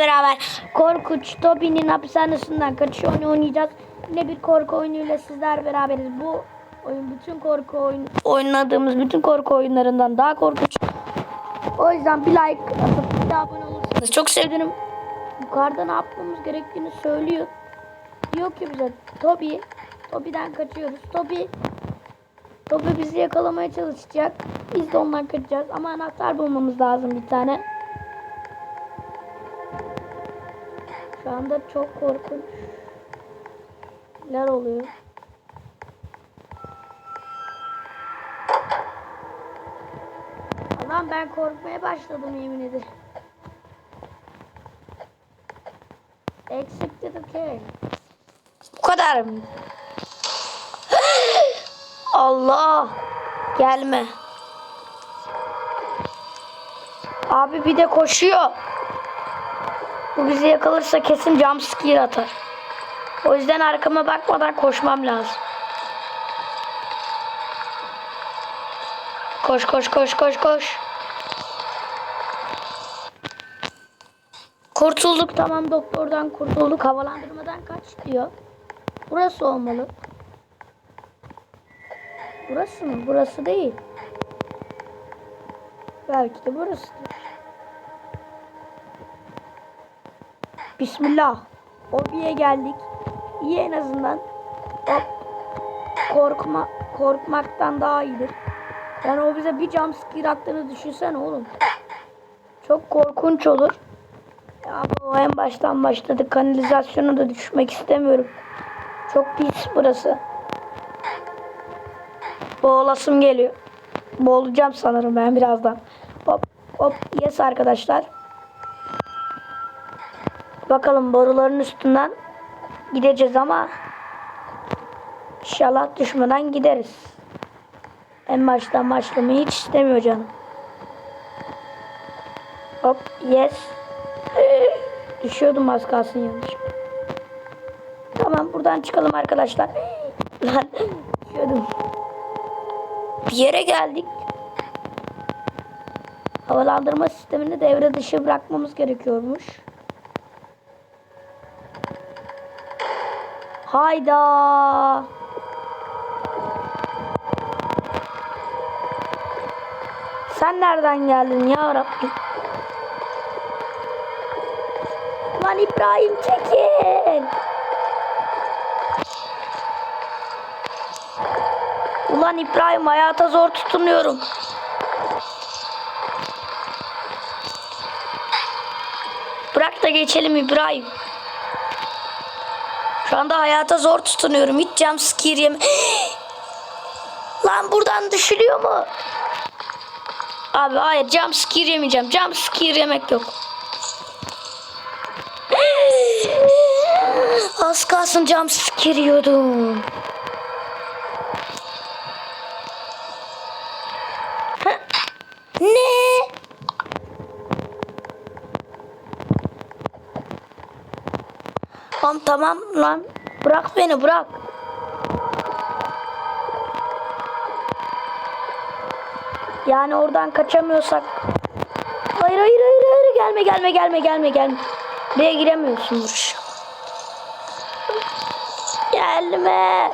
beraber Korkunç Tobi'nin hapishanesinden kaçış oyunu oynayacağız. Yine bir korku oyunuyla sizler beraberiz. Bu oyun bütün korku oyun oynadığımız bütün korku oyunlarından daha korkunç. O yüzden bir like atıp bir abone olursanız çok sevinirim. Yukarıda ne yapmamız gerektiğini söylüyor. Diyor ki bize Tobi, Tobi'den kaçıyoruz. Tobi Tobi bizi yakalamaya çalışacak. Biz de ondan kaçacağız. Ama anahtar bulmamız lazım bir tane. Şu anda çok korkunç. Neler oluyor? Allah'ım ben korkmaya başladım yemin ederim. Exit the cave. Bu kadar mı? Allah. Gelme. Abi bir de koşuyor. Bu bizi yakalarsa kesin jumpscare atar. O yüzden arkama bakmadan koşmam lazım. Koş koş koş koş koş. Kurtulduk tamam doktordan kurtulduk. Havalandırmadan kaç diyor. Burası olmalı. Burası mı? Burası değil. Belki de burasıdır. Bismillah. Hobiye geldik. İyi en azından. Hop. Korkma, korkmaktan daha iyidir. Yani o bize bir jumpscare attığını düşünsene oğlum. Çok korkunç olur. Ya bu en baştan başladı. Kanalizasyona da düşmek istemiyorum. Çok pis burası. Boğulasım geliyor. Boğulacağım sanırım ben birazdan. Hop hop yes arkadaşlar. Bakalım boruların üstünden gideceğiz ama inşallah düşmeden gideriz. En baştan başlamayı hiç istemiyor canım. Hop yes. Düşüyordum az kalsın yanlış. Tamam buradan çıkalım arkadaşlar. Lan düşüyordum. Bir yere geldik. Havalandırma sistemini devre dışı bırakmamız gerekiyormuş. Hayda. Sen nereden geldin ya Rabbim? Lan İbrahim çekil. Ulan İbrahim hayata zor tutunuyorum. Bırak da geçelim İbrahim. Şu anda hayata zor tutunuyorum. Hiç jumpscare yeme... Lan buradan düşülüyor mu? Abi hayır jumpscare yemeyeceğim. Jumpscare yemek yok. Az kalsın jumpscare yiyordum. Tamam lan. Bırak beni bırak. Yani oradan kaçamıyorsak. Hayır hayır hayır hayır gelme gelme gelme gelme gelme. Buraya giremiyorsundur. Gelme.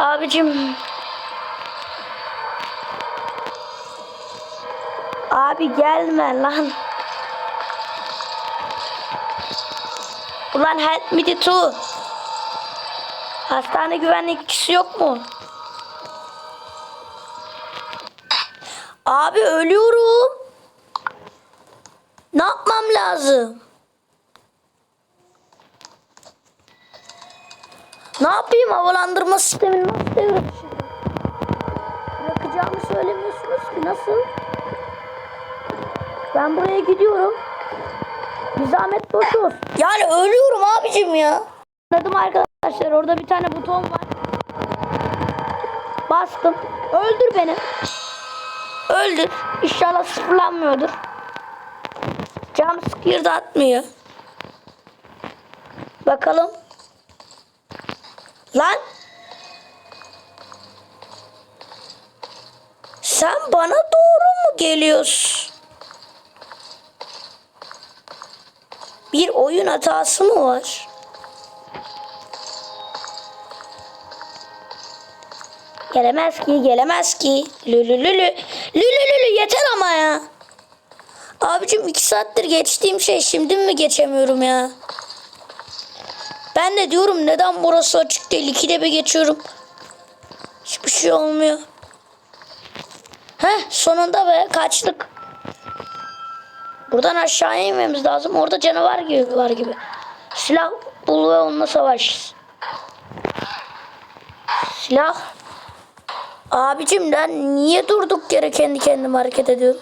Abicim. Abi gelme lan. Ulan help me the two. Hastane güvenlikçisi yok mu? Abi ölüyorum. Ne yapmam lazım? Ne yapayım havalandırma sistemini nasıl devre dışı? Bırakacağımı söylemiyorsunuz ki nasıl? Ben buraya gidiyorum. Bir zahmet boş olsun. Yani ölüyorum abicim ya. Anladım arkadaşlar orada bir tane buton var. Bastım. Öldür beni. Öldür. İnşallah sıfırlanmıyordur. Jumpscare da atmıyor. Bakalım. Lan. Sen bana doğru mu geliyorsun? Bir oyun hatası mı var? Gelemez ki, gelemez ki. Lülülülü. Lülülülü yeter ama ya. Abicim iki saattir geçtiğim şey şimdi mi geçemiyorum ya? Ben de diyorum neden burası açık değil? İkide bir geçiyorum. Hiçbir şey olmuyor. Heh sonunda be kaçtık. Buradan aşağıya inmemiz lazım. Orada canavar gibi var gibi. Silah bul ve onunla savaş. Silah. Abicim ben niye durduk yere kendi kendime hareket ediyorum?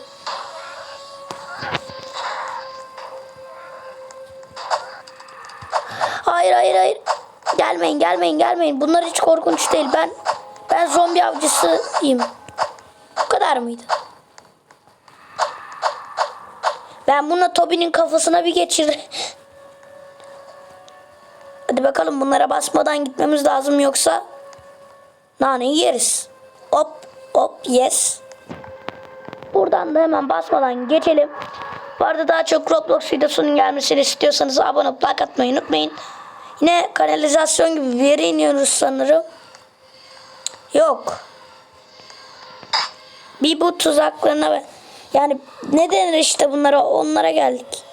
Hayır hayır hayır. Gelmeyin gelmeyin gelmeyin. Bunlar hiç korkunç değil. Ben ben zombi avcısıyım. Bu kadar mıydı? Ben buna Toby'nin kafasına bir geçirdim. Hadi bakalım bunlara basmadan gitmemiz lazım yoksa naneyi yeriz. Hop hop yes. Buradan da hemen basmadan geçelim. Bu arada daha çok Roblox videosunun gelmesini istiyorsanız abone olup like atmayı unutmayın. Yine kanalizasyon gibi bir yere iniyoruz sanırım. Yok. Bir bu tuzaklarına yani ne denir işte bunlara onlara geldik.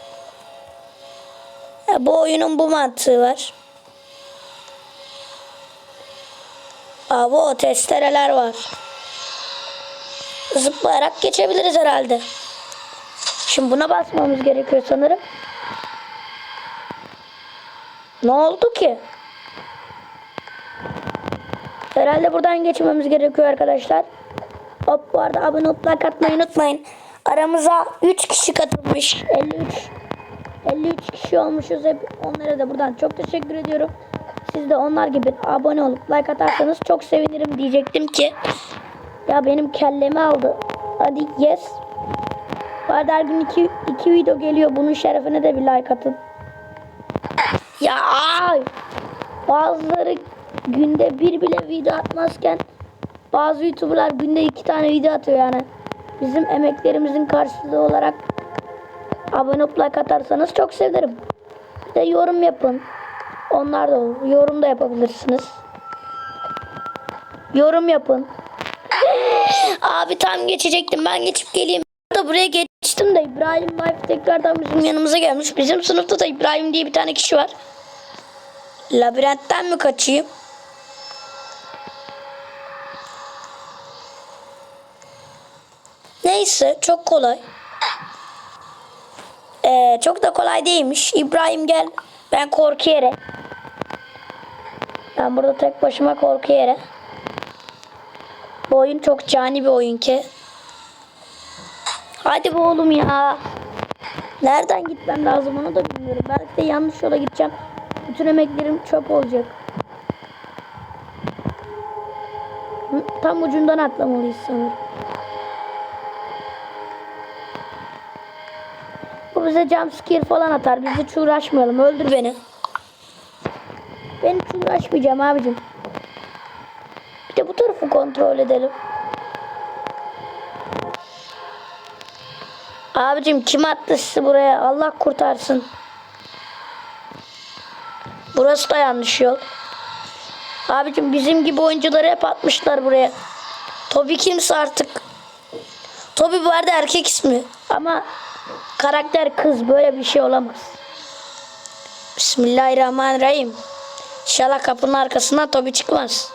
Ya bu oyunun bu mantığı var. Aa, testereler var. Zıplayarak geçebiliriz herhalde. Şimdi buna basmamız gerekiyor sanırım. Ne oldu ki? Herhalde buradan geçmemiz gerekiyor arkadaşlar. Hop bu arada abone olup like atmayı unutmayın. Aramıza 3 kişi katılmış. 53 53 kişi olmuşuz hep. Onlara da buradan çok teşekkür ediyorum. Siz de onlar gibi abone olup like atarsanız çok sevinirim diyecektim ki. Ya benim kellemi aldı. Hadi yes. Bu arada gün iki, iki video geliyor. Bunun şerefine de bir like atın. Ya ay. Bazıları günde bir bile video atmazken bazı youtuberlar günde iki tane video atıyor yani. Bizim emeklerimizin karşılığı olarak abone olup like atarsanız çok sevinirim. Bir de yorum yapın. Onlar da olur. Yorum da yapabilirsiniz. Yorum yapın. Abi tam geçecektim. Ben geçip geleyim. Da buraya geçtim de İbrahim Life tekrardan bizim yanımıza gelmiş. Bizim sınıfta da İbrahim diye bir tane kişi var. Labirentten mi kaçayım? Neyse çok kolay. Ee, çok da kolay değilmiş. İbrahim gel. Ben korku yere. Ben burada tek başıma korku yere. Bu oyun çok cani bir oyun ki. Hadi be oğlum ya. Nereden gitmem lazım onu da bilmiyorum. Belki de yanlış yola gideceğim. Bütün emeklerim çöp olacak. Tam ucundan atlamalıyız sanırım. Bize jumpscare falan atar. Biz hiç uğraşmayalım. Öldür beni. Ben hiç uğraşmayacağım abicim. Bir de bu tarafı kontrol edelim. Abicim kim attı sizi buraya? Allah kurtarsın. Burası da yanlış yol. Abicim bizim gibi oyuncuları hep atmışlar buraya. Toby kimse artık. Toby bu arada erkek ismi. Ama karakter kız böyle bir şey olamaz. Bismillahirrahmanirrahim. İnşallah kapının arkasından Toby çıkmaz.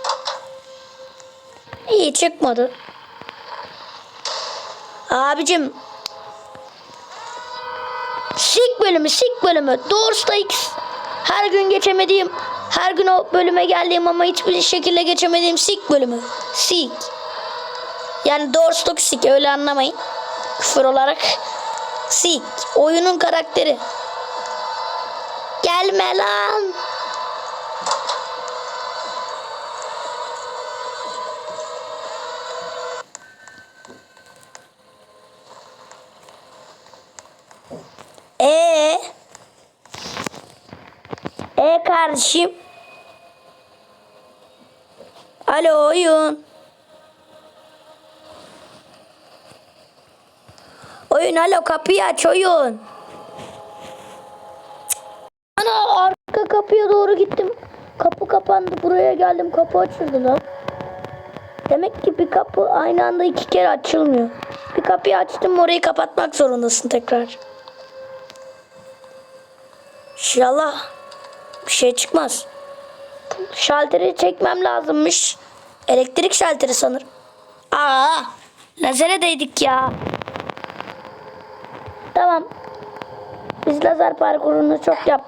İyi çıkmadı. Abicim. Sik bölümü, sik bölümü. Doğrusu da X. Her gün geçemediğim, her gün o bölüme geldiğim ama hiçbir şekilde geçemediğim sik bölümü. Sik. Yani doğrusu da sik öyle anlamayın. Küfür olarak. Sik. Oyunun karakteri. Gelme lan. Ee? E kardeşim. Alo oyun. Oyun alo kapıyı aç oyun. Ana arka kapıya doğru gittim. Kapı kapandı buraya geldim kapı açıldı lan. Demek ki bir kapı aynı anda iki kere açılmıyor. Bir kapıyı açtım orayı kapatmak zorundasın tekrar. İnşallah bir şey çıkmaz. Şalteri çekmem lazımmış. Elektrik şalteri sanırım. Aa, lazere değdik ya. Tamam. Biz lazer parkurunu çok yap.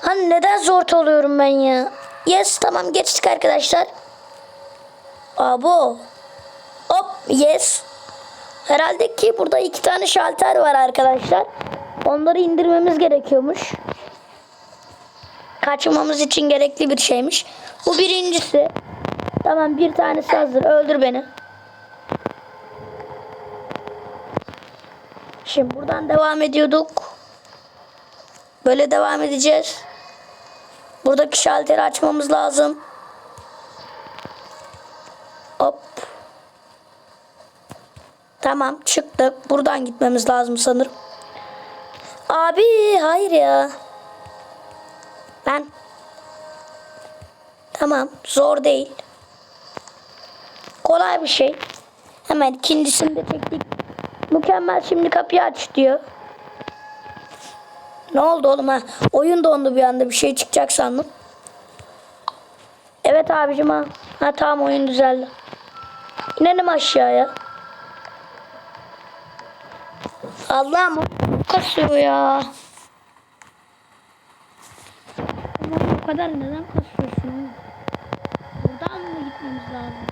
Hani neden zor oluyorum ben ya? Yes tamam geçtik arkadaşlar. Abo. Hop yes. Herhalde ki burada iki tane şalter var arkadaşlar. Onları indirmemiz gerekiyormuş. Kaçmamız için gerekli bir şeymiş. Bu birincisi. Tamam bir tanesi hazır. Öldür beni. Şimdi buradan devam ediyorduk. Böyle devam edeceğiz. Buradaki şalteri açmamız lazım. Hop. Tamam çıktık. Buradan gitmemiz lazım sanırım. Abi hayır ya. Ben. Tamam zor değil. Kolay bir şey. Hemen ikincisini de çektik. Mükemmel şimdi kapıyı aç diyor. Ne oldu oğlum ha? Oyun dondu bir anda bir şey çıkacak sandım. Evet abicim ha. Ha tamam oyun düzeldi. İnelim aşağıya. Allah'ım kasıyor ya. Bu kadar neden kasıyorsun? Buradan mı gitmemiz lazım?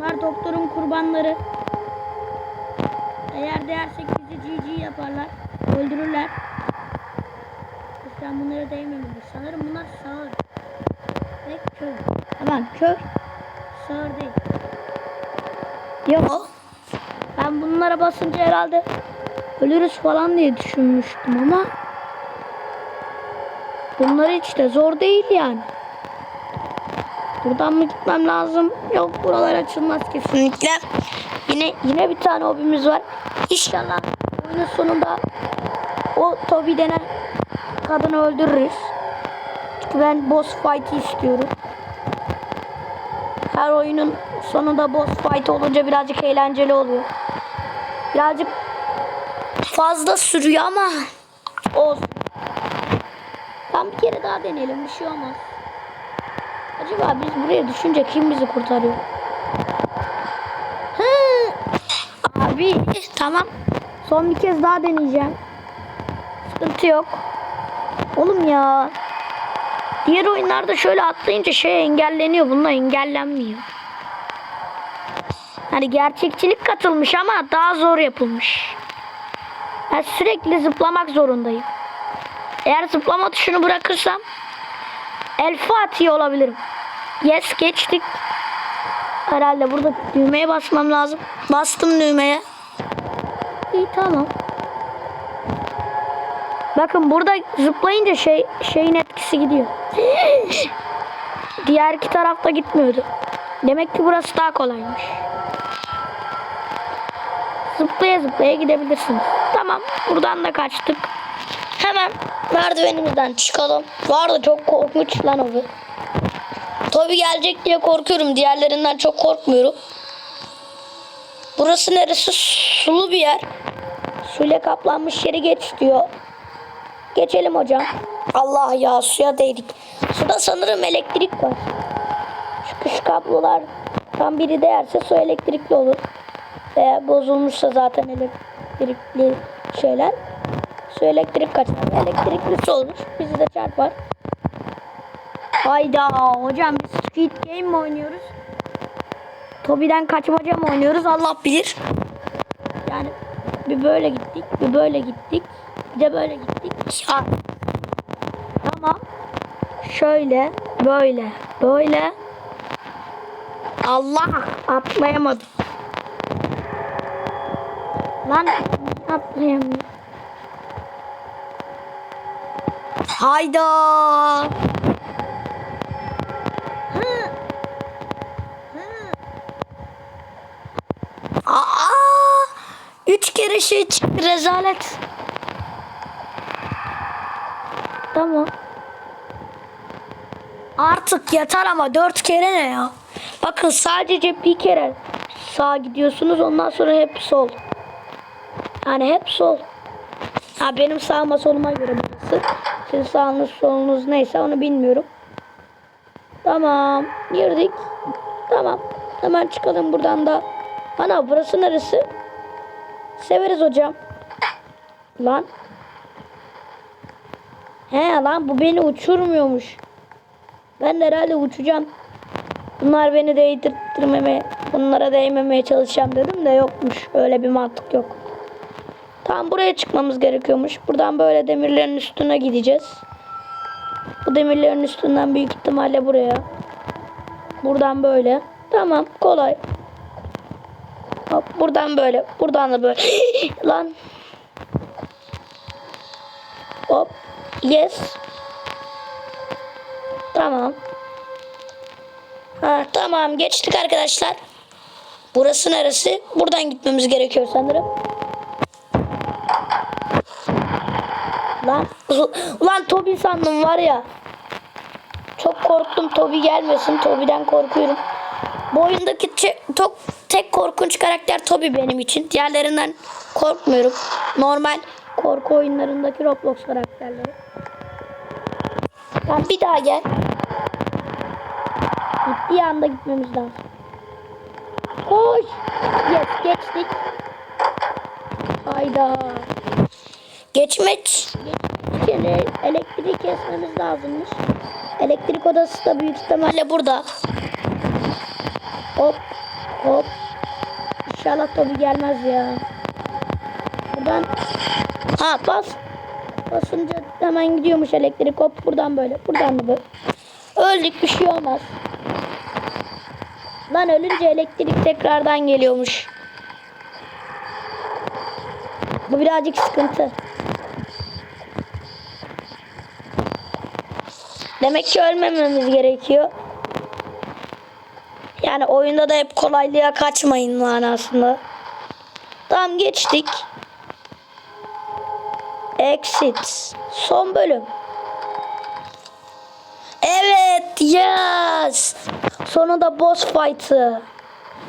Bunlar doktorun kurbanları. Eğer değersek bizi GG yaparlar. Öldürürler. Lütfen bunlara değmemelidir. Sanırım bunlar sağır. Ve kör. Tamam kör. Sağır değil. Yok. Ben bunlara basınca herhalde ölürüz falan diye düşünmüştüm ama bunlar hiç de zor değil yani. Buradan mı gitmem lazım? Yok buralar açılmaz kesinlikle. Yine yine bir tane hobimiz var. İnşallah oyunun sonunda o Toby denen kadını öldürürüz. Çünkü ben boss fight'i istiyorum. Her oyunun sonunda boss fight olunca birazcık eğlenceli oluyor. Birazcık fazla sürüyor ama olsun. Tam bir kere daha deneyelim bir şey olmaz. Acaba biz buraya düşünce kim bizi kurtarıyor? Hı. Abi tamam. Son bir kez daha deneyeceğim. Sıkıntı yok. Oğlum ya. Diğer oyunlarda şöyle atlayınca şey engelleniyor. Bununla engellenmiyor. Hani gerçekçilik katılmış ama daha zor yapılmış. Ben sürekli zıplamak zorundayım. Eğer zıplama tuşunu bırakırsam El Fatih olabilirim. Yes geçtik. Herhalde burada düğmeye basmam lazım. Bastım düğmeye. İyi tamam. Bakın burada zıplayınca şey şeyin etkisi gidiyor. Diğer iki tarafta gitmiyordu. Demek ki burası daha kolaymış. Zıplaya zıplaya gidebilirsiniz. Tamam buradan da kaçtık. Hemen merdivenimizden çıkalım. Var da çok korkunç lan o. Tabi gelecek diye korkuyorum. Diğerlerinden çok korkmuyorum. Burası neresi? Sulu bir yer. Suyla kaplanmış yeri geç diyor. Geçelim hocam. Allah ya suya değdik. Suda sanırım elektrik var. Şu kış kablolar tam biri değerse su elektrikli olur. Veya bozulmuşsa zaten elektrikli şeyler. Su elektrik kaçar. Elektrikli su olur. Bizi de çarpar. Hayda hocam biz Squid Game mi oynuyoruz? Tobi'den kaçmaca mı oynuyoruz Allah bilir. Yani bir böyle gittik, bir böyle gittik, bir de böyle gittik. Ya. Tamam. Şöyle, böyle, böyle. Allah atlayamadım. Lan atlayamıyorum. Hayda. Hı. Hı. Aa! Bir şey rezalet. Tamam. Artık yeter ama dört kere ne ya? Bakın sadece bir kere sağa gidiyorsunuz ondan sonra hep sol. Yani hep sol. Ha benim sağıma soluma göre burası. Sizin sağınız solunuz neyse onu bilmiyorum. Tamam. Girdik. Tamam. Hemen çıkalım buradan da. Ana burası neresi? Severiz hocam. Lan. He lan bu beni uçurmuyormuş. Ben de herhalde uçacağım. Bunlar beni değdirtmemeye, bunlara değmemeye çalışacağım dedim de yokmuş. Öyle bir mantık yok. Tam buraya çıkmamız gerekiyormuş. Buradan böyle demirlerin üstüne gideceğiz. Bu demirlerin üstünden büyük ihtimalle buraya. Buradan böyle. Tamam kolay. Hop, buradan böyle. Buradan da böyle. Lan. Hop. Yes. Tamam. Ha, tamam geçtik arkadaşlar. Burası neresi? Buradan gitmemiz gerekiyor sanırım. Lan ulan Tobi sandım var ya. Çok korktum Tobi gelmesin. Tobi'den korkuyorum. Bu oyundaki tok- tek korkunç karakter Tobi benim için. Diğerlerinden korkmuyorum. Normal korku oyunlarındaki Roblox karakterleri. Tamam bir daha gel. Gittiği anda gitmemiz lazım. Koş. Yes geçtik. Hayda. Geçmek için elektriği kesmemiz lazımmış. Elektrik odası da büyük ihtimalle burada. Hop. İnşallah tabi gelmez ya. Buradan ha bas. Basınca hemen gidiyormuş elektrik. Hop buradan böyle. Buradan da böyle. Öldük bir şey olmaz. Lan ölünce elektrik tekrardan geliyormuş. Bu birazcık sıkıntı. Demek ki ölmememiz gerekiyor. Yani oyunda da hep kolaylığa kaçmayın manasında. Tamam geçtik. Exit. Son bölüm. Evet, yes. Sonunda boss fight'ı.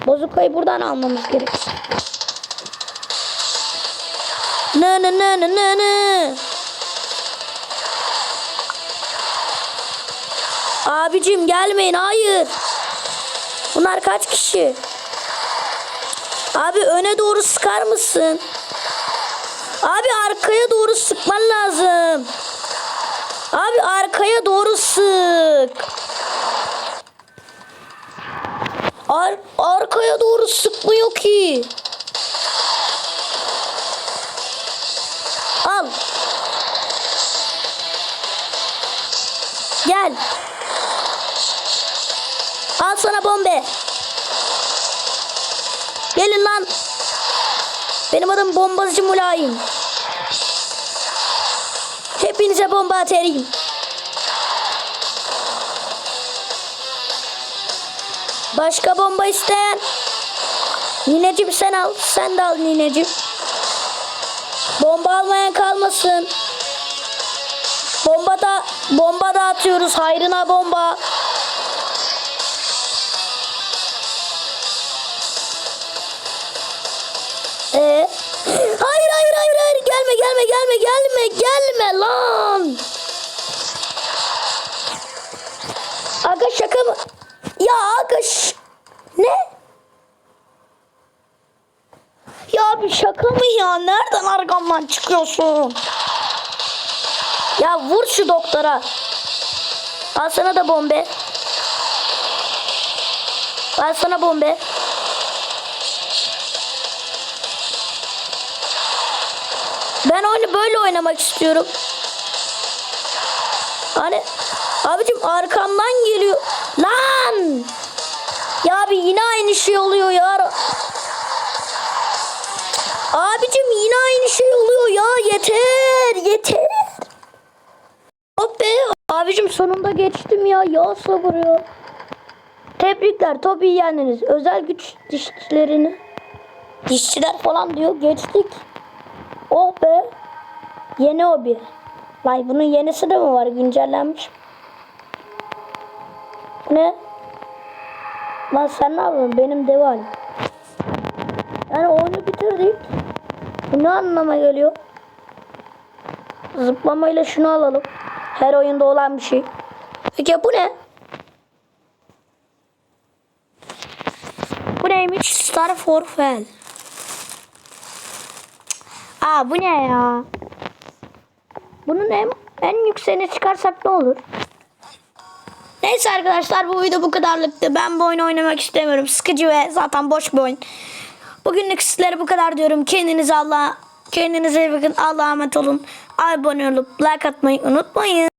Bozukayı buradan almamız gerek. Ne ne ne ne ne ne. Abicim gelmeyin hayır. Bunlar kaç kişi? Abi öne doğru sıkar mısın? Abi arkaya doğru sıkman lazım. Abi arkaya doğru sık. Ar arkaya doğru sıkmıyor ki. Sana bombe. Gelin lan. Benim adım bombacı mulayim. Hepinize bomba atarım. Başka bomba isteyen? Nineciğim sen al. Sen de al nineciğim. Bomba almayan kalmasın. Bomba da bomba da atıyoruz. Hayrına bomba. Gelme gelme gelme gelme gelme lan. Aga şaka mı? Ya aga ş- ne? Ya bir şaka mı ya? Nereden arkamdan çıkıyorsun? Ya vur şu doktora. Al sana da bombe. Al sana bombe. Böyle oynamak istiyorum. Hani abicim arkamdan geliyor. Lan! Ya abi yine aynı şey oluyor ya. Abicim yine aynı şey oluyor ya. Yeter, yeter. Hop be. Abicim sonunda geçtim ya. Ya sabır ya. Tebrikler. Topi yendiniz. Özel güç dişçilerini. Dişçiler falan diyor. Geçtik. Oh be. Yeni o bir. Vay bunun yenisi de mi var? Güncellenmiş. Ne? Lan sen ne yapıyorsun? Benim dev halim. Yani oyunu bitirdik. Bu ne anlama geliyor? Zıplamayla şunu alalım. Her oyunda olan bir şey. Peki bu ne? Bu neymiş? Star for Fell. Aa bu ne ya? Bunun en, en yükseğine çıkarsak ne olur? Neyse arkadaşlar bu video bu kadarlıktı. Ben bu oyunu oynamak istemiyorum. Sıkıcı ve zaten boş bir oyun. Bugünlük sizlere bu kadar diyorum. Kendinize Allah kendinize iyi bakın. Allah'a emanet olun. Abone olup like atmayı unutmayın.